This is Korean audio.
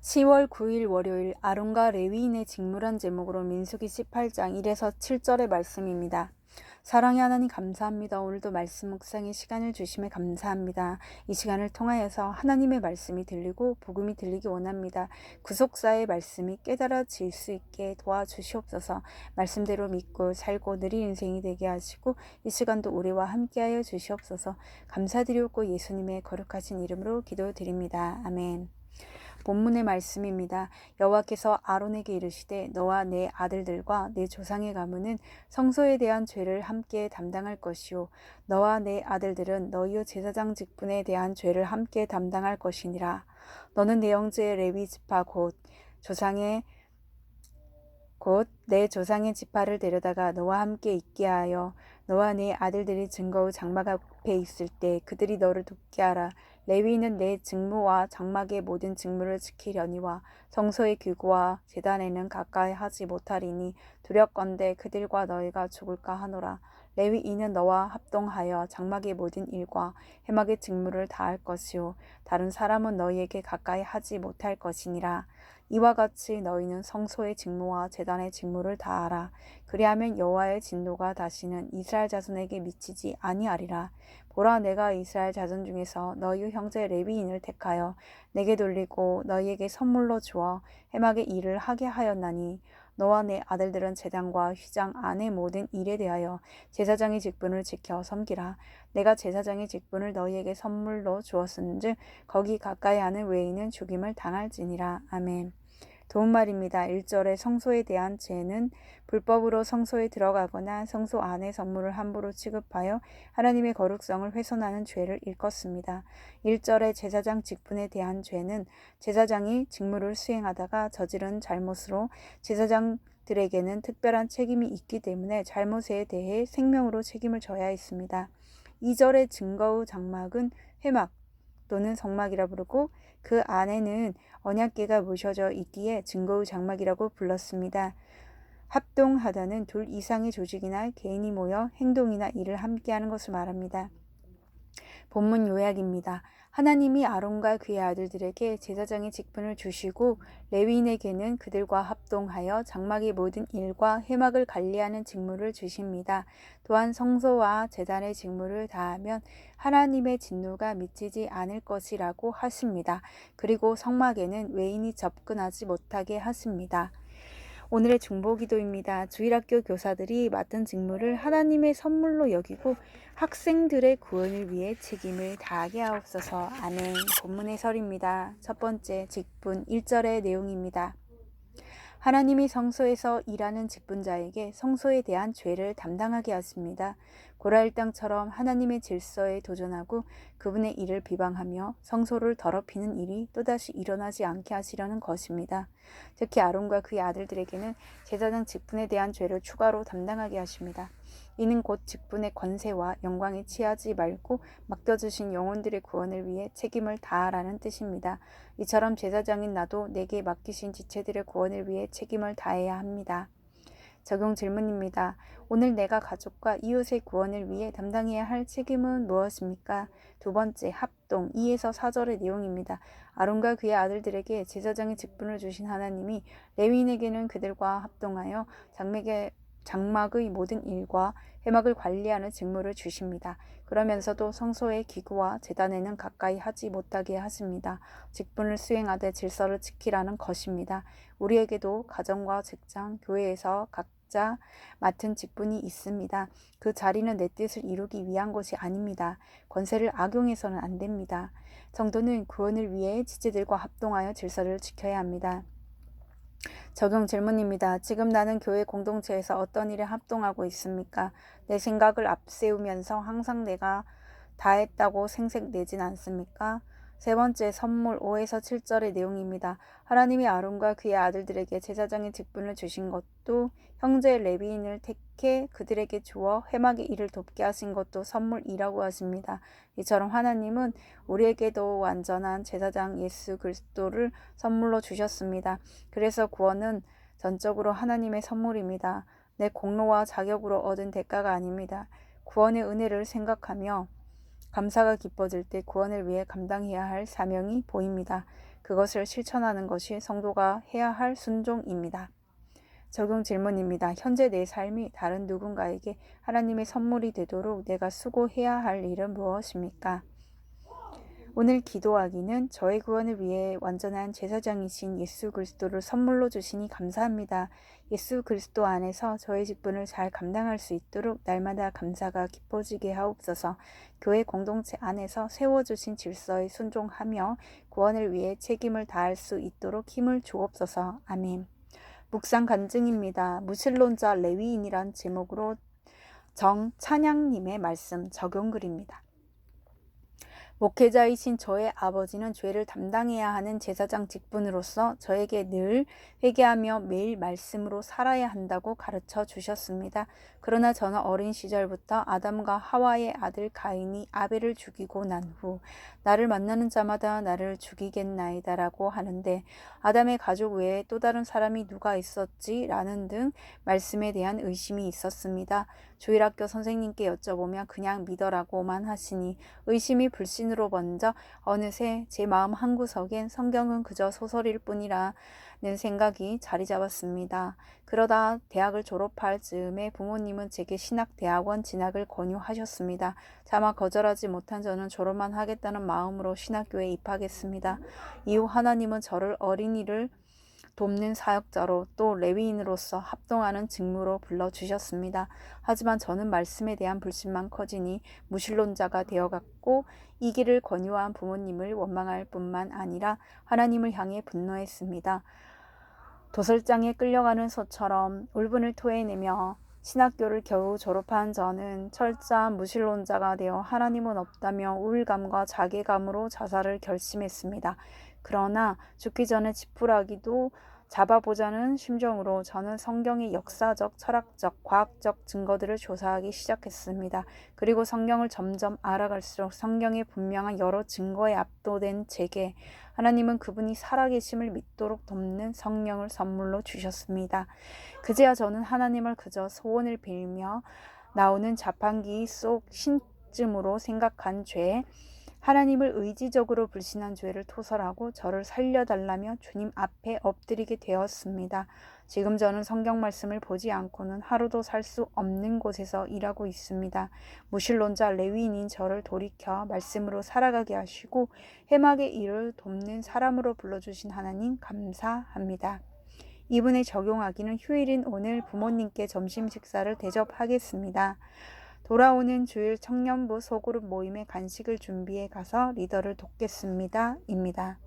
10월 9일 월요일 아론과 레위인의 직무란 제목으로 민수기 18장 1에서 7절의 말씀입니다. 사랑의 하나님 감사합니다. 오늘도 말씀 묵상의 시간을 주심에 감사합니다. 이 시간을 통하여서 하나님의 말씀이 들리고 복음이 들리기 원합니다. 구속사의 말씀이 깨달아질 수 있게 도와주시옵소서. 말씀대로 믿고 살고 느린 인생이 되게 하시고 이 시간도 우리와 함께하여 주시옵소서. 감사드리옵고 예수님의 거룩하신 이름으로 기도드립니다. 아멘. 본문의 말씀입니다. 여호와께서 아론에게 이르시되 너와 내 아들들과 내 조상의 가문은 성소에 대한 죄를 함께 담당할 것이요 너와 내 아들들은 너희의 제사장 직분에 대한 죄를 함께 담당할 것이니라. 너는 내 형제 레위 지파 곧 조상의 곧 내 조상의 지파를 데려다가 너와 함께 있게 하여 너와 내 아들들이 증거의 장막 앞에 있을 때 그들이 너를 돕게 하라. 레위는 내 직무와 장막의 모든 직무를 지키려니와 성소의 규구와 재단에는 가까이 하지 못하리니 두렵건대 그들과 너희가 죽을까 하노라. 레위인은 너와 합동하여 장막의 모든 일과 해막의 직무를 다할 것이요 다른 사람은 너희에게 가까이 하지 못할 것이니라. 이와 같이 너희는 성소의 직무와 재단의 직무를 다하라. 그리하면 여호와의 진노가 다시는 이스라엘 자손에게 미치지 아니하리라. 보라 내가 이스라엘 자손 중에서 너희 형제 레위인을 택하여 내게 돌리고 너희에게 선물로 주어 해막의 일을 하게 하였나니 너와 내 아들들은 제단과 휘장 안의 모든 일에 대하여 제사장의 직분을 지켜 섬기라. 내가 제사장의 직분을 너희에게 선물로 주었은즉 거기 가까이 하는 외인은 죽임을 당할지니라. 아멘. 도움말입니다. 1절의 성소에 대한 죄는 불법으로 성소에 들어가거나 성소 안의 성물을 함부로 취급하여 하나님의 거룩성을 훼손하는 죄를 일컫습니다. 1절의 제사장 직분에 대한 죄는 제사장이 직무를 수행하다가 저지른 잘못으로 제사장 들에게는 특별한 책임이 있기 때문에 잘못에 대해 생명으로 책임을 져야 했습니다. 2절의 증거의 장막은 회막 또는 성막이라 부르고 그 안에는 언약계가 모셔져 있기에 증거의 장막이라고 불렀습니다. 합동하다는 둘 이상의 조직이나 개인이 모여 행동이나 일을 함께하는 것을 말합니다. 본문 요약입니다. 하나님이 아론과 그의 아들들에게 제사장의 직분을 주시고 레위인에게는 그들과 합동하여 장막의 모든 일과 해막을 관리하는 직무를 주십니다. 또한 성소와 제단의 직무를 다하면 하나님의 진노가 미치지 않을 것이라고 하십니다. 그리고 성막에는 외인이 접근하지 못하게 하십니다. 오늘의 중보기도입니다. 주일학교 교사들이 맡은 직무를 하나님의 선물로 여기고 학생들의 구원을 위해 책임을 다하게 하옵소서. 아멘. 본문의 설입니다. 첫 번째 직분 1절의 내용입니다. 하나님이 성소에서 일하는 직분자에게 성소에 대한 죄를 담당하게 하십니다. 고라일 땅처럼 하나님의 질서에 도전하고 그분의 일을 비방하며 성소를 더럽히는 일이 또다시 일어나지 않게 하시려는 것입니다. 특히 아론과 그의 아들들에게는 제사장 직분에 대한 죄를 추가로 담당하게 하십니다. 이는 곧 직분의 권세와 영광에 취하지 말고 맡겨주신 영혼들의 구원을 위해 책임을 다하라는 뜻입니다. 이처럼 제사장인 나도 내게 맡기신 지체들의 구원을 위해 책임을 다해야 합니다. 적용 질문입니다. 오늘 내가 가족과 이웃의 구원을 위해 담당해야 할 책임은 무엇입니까? 두 번째, 합동 2에서 4절의 내용입니다. 아론과 그의 아들들에게 제사장의 직분을 주신 하나님이 레위인에게는 그들과 합동하여 장막의, 장막의 모든 일과 해막을 관리하는 직무를 주십니다. 그러면서도 성소의 기구와 재단에는 가까이 하지 못하게 하십니다. 직분을 수행하되 질서를 지키라는 것입니다. 우리에게도 가정과 직장, 교회에서 각 자 맡은 직분이 있습니다. 그 자리는 내 뜻을 이루기 위한 것이 아닙니다. 권세를 악용해서는 안 됩니다. 정도는 구원을 위해 지체들과 합동하여 질서를 지켜야 합니다. 적용 질문입니다. 지금 나는 교회 공동체에서 어떤 일에 합동하고 있습니까? 내 생각을 앞세우면서 항상 내가 다 했다고 생색 내진 않습니까? 세 번째 선물 5에서 7절의 내용입니다. 하나님이 아론과 그의 아들들에게 제사장의 직분을 주신 것도 형제 레비인을 택해 그들에게 주어 해막의 일을 돕게 하신 것도 선물이라고 하십니다. 이처럼 하나님은 우리에게도 완전한 제사장 예수 그리스도를 선물로 주셨습니다. 그래서 구원은 전적으로 하나님의 선물입니다. 내 공로와 자격으로 얻은 대가가 아닙니다. 구원의 은혜를 생각하며 감사가 깊어질 때 구원을 위해 감당해야 할 사명이 보입니다. 그것을 실천하는 것이 성도가 해야 할 순종입니다. 적용 질문입니다. 현재 내 삶이 다른 누군가에게 하나님의 선물이 되도록 내가 수고해야 할 일은 무엇입니까? 오늘 기도하기는 저의 구원을 위해 완전한 제사장이신 예수 그리스도를 선물로 주시니 감사합니다. 예수 그리스도 안에서 저의 직분을 잘 감당할 수 있도록 날마다 감사가 깊어지게 하옵소서. 교회 공동체 안에서 세워주신 질서에 순종하며 구원을 위해 책임을 다할 수 있도록 힘을 주옵소서. 아멘. 묵상 간증입니다. 무신론자 레위인이란 제목으로 정 찬양님의 말씀 적용글입니다. 목회자이신 저의 아버지는 죄를 담당해야 하는 제사장 직분으로서 저에게 늘 회개하며 매일 말씀으로 살아야 한다고 가르쳐 주셨습니다. 그러나 저는 어린 시절부터 아담과 하와의 아들 가인이 아벨을 죽이고 난 후 나를 만나는 자마다 나를 죽이겠나이다라고 하는데 아담의 가족 외에 또 다른 사람이 누가 있었지? 라는 등 말씀에 대한 의심이 있었습니다. 주일학교 선생님께 여쭤보면 그냥 믿어라고만 하시니 의심이 불신으로 번져 어느새 제 마음 한구석엔 성경은 그저 소설일 뿐이라는 생각이 자리 잡았습니다. 그러다 대학을 졸업할 즈음에 부모님은 제게 신학대학원 진학을 권유하셨습니다. 차마 거절하지 못한 저는 졸업만 하겠다는 마음으로 신학교에 입학했습니다. 이후 하나님은 저를 어린이를 돕는 사역자로 또 레위인으로서 합동하는 직무로 불러주셨습니다. 하지만 저는 말씀에 대한 불신만 커지니 무신론자가 되어갔고 이 길을 권유한 부모님을 원망할 뿐만 아니라 하나님을 향해 분노했습니다. 도설장에 끌려가는 소처럼 울분을 토해내며 신학교를 겨우 졸업한 저는 철저한 무신론자가 되어 하나님은 없다며 우울감과 자괴감으로 자살을 결심했습니다. 그러나 죽기 전에 지푸라기도 잡아보자는 심정으로 저는 성경의 역사적, 철학적, 과학적 증거들을 조사하기 시작했습니다. 그리고 성경을 점점 알아갈수록 성경의 분명한 여러 증거에 압도된 제게 하나님은 그분이 살아계심을 믿도록 돕는 성령을 선물로 주셨습니다. 그제야 저는 하나님을 그저 소원을 빌며 나오는 자판기 속 신쯤으로 생각한 죄, 하나님을 의지적으로 불신한 죄를 토설하고 저를 살려달라며 주님 앞에 엎드리게 되었습니다. 지금 저는 성경 말씀을 보지 않고는 하루도 살 수 없는 곳에서 일하고 있습니다. 무신론자 레위인인 저를 돌이켜 말씀으로 살아가게 하시고 해막의 일을 돕는 사람으로 불러주신 하나님 감사합니다. 이분에 적용하기는 휴일인 오늘 부모님께 점심 식사를 대접하겠습니다. 돌아오는 주일 청년부 소그룹 모임에 간식을 준비해 가서 리더를 돕겠습니다. 입니다.